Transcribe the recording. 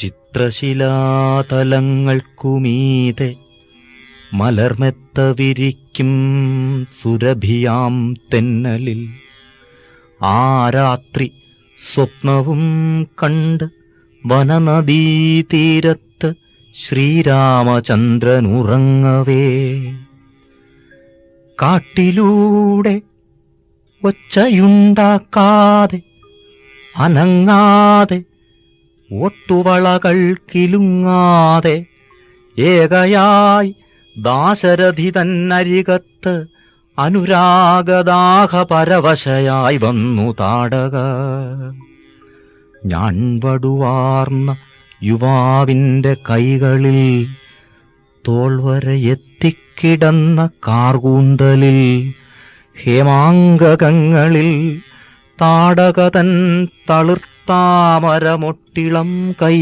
ചിത്രശിലാതലങ്ങൾക്കുമീതെ മലർമെത്ത വിരിക്കും സുരഭിയാം തെന്നലിൽ. ആ രാത്രി സ്വപ്നവും കണ്ട് വനനദീതീരത്ത് ശ്രീരാമചന്ദ്രനുറങ്ങവേ. കാട്ടിലൂടെ ഒച്ചയുണ്ടാക്കാതെ അനങ്ങാതെ ഒട്ടുവളകൾ കിലുങ്ങാതെ ഏകയായി ദാശരഥി തന്നരികത്ത് അനുരാഗദാഹ പരവശയായി വന്നു താടക. ഞാൻ വടുവാർന്ന യുവാവിന്റെ കൈകളിൽ തോൾവരെ എത്തിക്കിടന്ന കാർകൂന്തലിൽ ഹേമാങ്കകങ്ങളിൽ താടകതൻ തളിർത്താമരമൊട്ടിളം കൈ